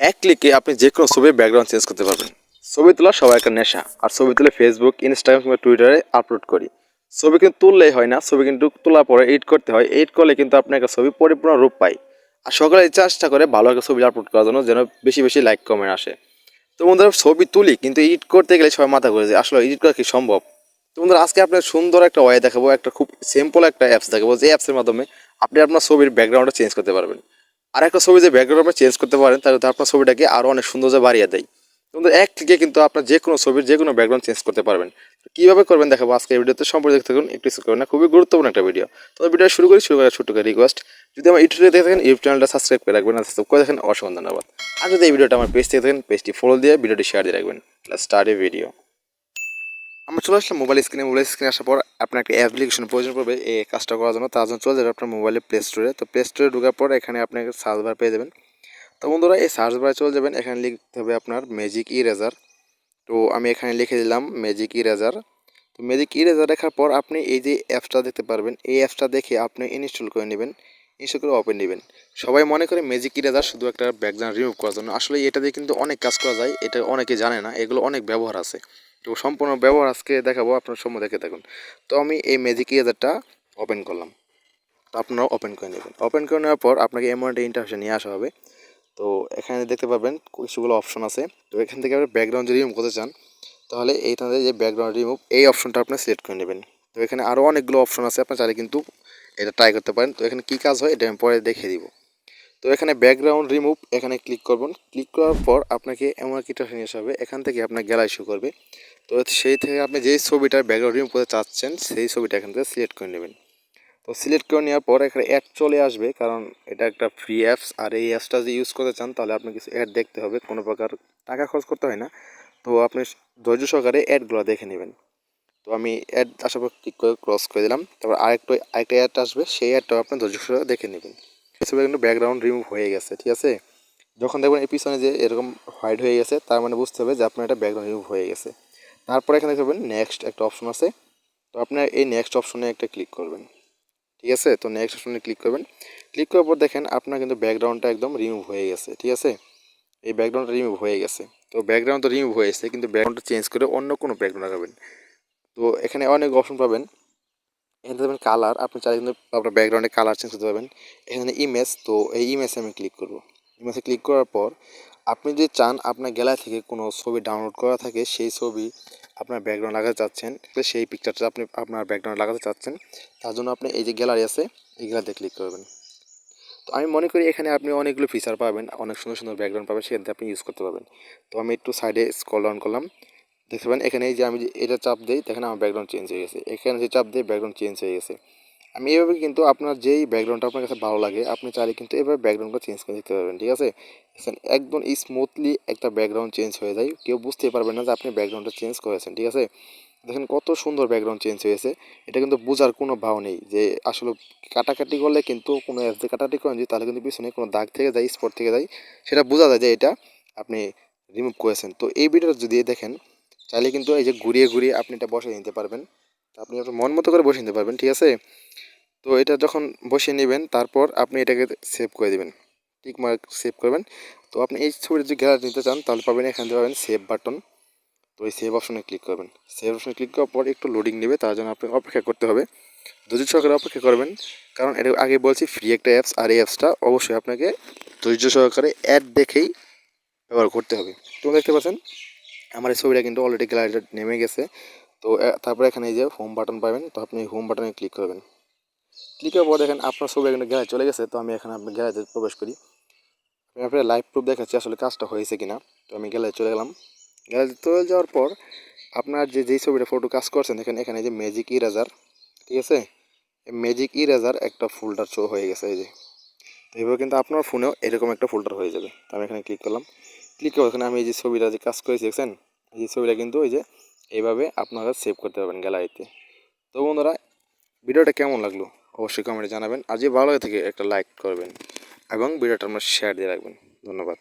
এক ক্লিকে আপনি যে কোনো ছবির ব্যাকগ্রাউন্ড চেঞ্জ করতে পারবেন। ছবি তোলা সবাই একটা নেশা, আর ছবি তুলে ফেসবুক ইনস্টাগ্রাম কিংবা টুইটারে আপলোড করি। ছবি কিন্তু তুললেই হয় না, ছবি কিন্তু তোলার পরে এডিট করতে হয়। এডিট করলে কিন্তু আপনার একটা ছবি পরিপূর্ণ রূপ পায় আর সকালে চেষ্টা করে ভালো একটা ছবি আপলোড করার জন্য যেন বেশি বেশি লাইক কমেন্ট আসে। তো বন্ধুরা, ছবি তুলি, কিন্তু এডিট করতে গেলে সবাই মাথা করে যায়। আসলে এডিট করা কি সম্ভব? তো বন্ধুরা, আজকে আপনার সুন্দর একটা ওয়ে দেখাবো, একটা খুব সিম্পল একটা অ্যাপস দেখাবো। যে অ্যাপসের মাধ্যমে আপনি আপনার ছবির ব্যাকগ্রাউন্ডটা চেঞ্জ করতে পারবেন। আর একটা ছবি যে ব্যাকগ্রাউন্ড চেঞ্জ করতে পারেন, তাহলে আপনার ছবিটাকে আরও অনেক সৌন্দর্য বাড়িয়ে দেয়। কিন্তু এক ক্লিকে কিন্তু আপনার যে কোনো ছবির যে কোনো ব্যাকগ্রাউন্ড চেঞ্জ করতে পারবেন। কীভাবে করবেন দেখাবো আজকে ভিডিওতে, সম্পর্কে দেখতে থাকুন, একটু করবেন না খুবই গুরুত্বপূর্ণ একটা ভিডিও তো ভিডিও শুরু করি, শুরু করার ছোট্ট রিকোয়েস্ট যদি আমার ইউটিউবে দেখে থাকেন ইউটিউব চ্যানেলটা সাবস্ক্রাইব করে রাখবেন, আর সাবস্ক্রাইব করে দেখেন অসংখ্য ধন্যবাদ। আর যদি এই ভিডিওটা আমার পেজ থেকে থাকেন পেজটি ফলো দিয়ে ভিডিওটি শেয়ার দিয়ে রাখবেন। স্টার্ট এ ভিডিও আমরা চলে আসলাম মোবাইল স্ক্রিনে মোবাইল স্ক্রিনে আসার পর আপনার একটা অ্যাপ্লিকেশন প্রয়োজন পড়বে এই কাজটা করার জন্য। তার জন্য চলে যাবে আপনার মোবাইলে প্লে স্টোরে তো প্লে স্টোরে ঢোকার পর এখানে আপনি সার্চ বার পেয়ে যাবেন। তো বন্ধুরা, এই সার্চ বারে চলে যাবেন। এখানে লিখতে হবে আপনার ম্যাজিক ইরেজার তো আমি এখানে লিখে দিলাম ম্যাজিক ইরেজার তো ম্যাজিক ইরেজার দেখার পর আপনি এই যে অ্যাপসটা দেখতে পারবেন, এই অ্যাপসটা দেখে আপনি ইনস্টল করে নেবেন ইনস্টল করে ওপেন নেবেন। সবাই মনে করে ম্যাজিক ইরেজার শুধু একটা ব্যাকগ্রাউন্ড রিমুভ করার জন্য। আসলে এটা দিয়ে কিন্তু অনেক কাজ করা যায়, এটা অনেকে জানে না, এগুলো অনেক ব্যবহার আছে। তো সম্পূর্ণ ব্যবহার আজকে দেখাবো, আপনার সময় দেখে থাকুন তো আমি এই ম্যাজিক ইরেজারটা ওপেন করলাম। তো আপনারাও ওপেন করে নেবেন। ওপেন করে নেওয়ার পর আপনাকে এমন একটা নিয়ে আসা হবে। তো এখানে দেখতে পাবেন কিছুগুলো অপশন আছে। তো এখান থেকে আপনি ব্যাকগ্রাউন্ড যদি রিমুভ করতে চান, তাহলে এইখানে যে ব্যাকগ্রাউন্ড রিমুভ এই অপশনটা আপনি সিলেক্ট করে নেবেন। তো এখানে আরও অনেকগুলো অপশন আছে আপনার চাইলে কিন্তু এটা ট্রাই করতে পারেন। তো এখানে কী কাজ হয়, এটা আমি পরে দেখিয়ে দিব। তো এখানে ব্যাকগ্রাউন্ড রিমুভ এখানে ক্লিক করবেন। ক্লিক করার পর আপনাকে এমন একটা আসা হবে। এখান থেকে আপনার গ্যালারি শো করবে। তো সেই থেকে আপনি যেই ছবিটার ব্যাকগ্রাউন্ড রিমুভ করতে চাচ্ছেন, সেই ছবিটা এখান থেকে সিলেক্ট করে নেবেন। তো সিলেক্ট করে নেওয়ার পর এখানে অ্যাড চলে আসবে, কারণ এটা একটা ফ্রি অ্যাপস আর এই অ্যাপসটা যদি ইউজ করতে চান, তাহলে আপনার কিছু অ্যাড দেখতে হবে। কোনো প্রকার টাকা খরচ করতে হয় না। তো আপনি ধৈর্য সহকারে অ্যাডগুলো দেখে নেবেন। তো আমি অ্যাড আসার পর ক্লিক করে ক্রস করে দিলাম। তারপর আরেকটা আরেকটা অ্যাড আসবে। সেই অ্যাডটাও আপনি ধৈর্য সহকারে দেখে নেবেন। এসবে কিন্তু ব্যাকগ্রাউন্ড রিমুভ হয়ে গেছে, ঠিক আছে? যখন দেখবেন এই পিছনে যে এরকম হোয়াইট হয়ে গেছে, তার মানে বুঝতে হবে যে আপনার এটা ব্যাকগ্রাউন্ড রিমুভ হয়ে গেছে। তারপরে এখানে দেখবেন নেক্সট একটা অপশন আছে। তো আপনার এই নেক্সট অপশনে একটা ক্লিক করবেন, ঠিক আছে? তো নেক্সট অপশনে ক্লিক করবেন। ক্লিক করার পর দেখেন আপনার কিন্তু ব্যাকগ্রাউন্ডটা একদম রিমুভ হয়ে গেছে, ঠিক আছে? এই ব্যাকগ্রাউন্ডটা রিমুভ হয়ে গেছে। তো ব্যাকগ্রাউন্ড তো রিমুভ হয়ে গেছে কিন্তু ব্যাকগ্রাউন্ডটা চেঞ্জ করে অন্য কোনো ব্যাকগ্রাউন্ড লাগাবেন। তো এখানে অনেক অপশন পাবেন। এখানে দেবেন কালার আপনি চাইলে কিন্তু আপনার ব্যাকগ্রাউন্ডে কালার চেঞ্জ করতে পারবেন। এখানে ইমেজ তো এই ইমেজে আমি ক্লিক করব। ইমেজে ক্লিক করার পর, আপনি যদি চান আপনার গ্যালারি থেকে কোনো ছবি ডাউনলোড করা থাকে, সেই ছবি আপনার ব্যাকগ্রাউন্ড লাগাতে চাচ্ছেন সেই পিকচারটা আপনি আপনার ব্যাকগ্রাউন্ড লাগাতে চাচ্ছেন। তার জন্য আপনি এই যে গ্যালারি আছে, এই গ্যালারিতে ক্লিক করবেন। তো আমি মনে করি এখানে আপনি অনেকগুলো ফিচার পাবেন, অনেক সুন্দর সুন্দর ব্যাকগ্রাউন্ড পাবেন, সেখান থেকে আপনি ইউজ করতে পারবেন। তো আমি একটু সাইডে স্কল ডাউন করলাম। দেখতে পাবেন এখানে যে আমি এটা চাপ দিই, দেখেন আমার ব্যাকগ্রাউন্ড চেঞ্জ হয়ে গেছে। এখানে যে চাপ দিই ব্যাকগ্রাউন্ড চেঞ্জ হয়ে গেছে। আমি এভাবে কিন্তু আপনার যেই ব্যাকগ্রাউন্ডটা আপনার কাছে ভালো লাগে, আপনি চাইলে কিন্তু এভাবে ব্যাকগ্রাউন্ডটা চেঞ্জ করে দিতে পারবেন, ঠিক আছে? একদম স্মুথলি একটা ব্যাকগ্রাউন্ড চেঞ্জ হয়ে যায়। কেউ বুঝতে পারবেন না যে আপনি ব্যাকগ্রাউন্ডটা চেঞ্জ করেছেন, ঠিক আছে? দেখেন, কত সুন্দর ব্যাকগ্রাউন্ড চেঞ্জ হয়েছে। এটা কিন্তু বোঝার কোনো ভাও নেই যে আসলে কাটাকাটি করলে কিন্তু কোনো অ্যাপ দিয়ে কাটাকাটি করেন যদি, তাহলে কিন্তু পিছনে কোনো দাগ থেকে যায় স্পট থেকে যায়, সেটা বোঝা যায় যে এটা আপনি রিমুভ করেছেন। তো এই ভিডিওটা যদি দেখেন চাইলে কিন্তু এই যে ঘুরিয়ে ঘুরিয়ে আপনি এটা বসে নিতে পারবেন। আপনি আপনার মন মতো করে বসে নিতে পারবেন, ঠিক আছে? তো এটা যখন বসিয়ে নেবেন, তারপর আপনি এটাকে সেভ করে দেবেন। টিক মার্ক সেভ করবেন। তো আপনি এই ছবিটা যদি গ্যালারি নিতে চান, তাহলে পাবেন, এখান থেকে পাবেন সেভ বাটন তো এই সেভ অপশনে ক্লিক করবেন। সেভ অপশনে ক্লিক করার পর একটু লোডিং নেবে, তার জন্য আপনাকে অপেক্ষা করতে হবে। ধৈর্য সহকারে অপেক্ষা করবেন, কারণ এটা আগে বলছি ফ্রি একটা অ্যাপস আর এই অ্যাপসটা অবশ্যই আপনাকে ধৈর্য সহকারে অ্যাড দেখেই ব্যবহার করতে হবে। তো দেখতে পাচ্ছেন? আমার এই ছবিটা কিন্তু অলরেডি গ্যালারিটা নেমে গেছে। তো তারপরে এখানে এই যে হোম বাটন পাবেন। তো আপনি হোম বাটনে ক্লিক করবেন। ক্লিক করার পর দেখেন আপনার ছবি এখানে গ্যালারি চলে গেছে। তো আমি এখানে আপনার গ্যালারিতে প্রবেশ করি। আপনার লাইভ প্রুফ দেখাচ্ছি আসলে কাজটা হয়েছে কিনা। তো আমি গ্যালারি চলে গেলাম। গ্যালারিতে চলে যাওয়ার পর আপনার যে, যেই ছবিটা ফটো কাজ করছেন দেখেন এখানে যে ম্যাজিক ইরেজার ঠিক আছে? ম্যাজিক ইরেজার একটা ফোল্ডার শো হয়ে গেছে, এই যে। তো এবার কিন্তু আপনার ফোনেও এরকম একটা ফোল্ডার হয়ে যাবে। তো আমি এখানে ক্লিক করলাম। ক্লিক করে এখানে আমি এই যে ছবিটা যে কাজ করেছি, দেখছেন? এই ছবিটা কিন্তু ওই যে এইভাবে আপনারা সেভ করতে পারবেন গ্যালারিতে তো। বন্ধুরা, ভিডিওটা কেমন লাগল? অবশ্যই কমেন্টে জানাবেন। আর যে ভালো লাগে থাকে, একটা লাইক করবেন। এবং ভিডিওটা আপনার শেয়ার দিয়ে রাখবেন। ধন্যবাদ।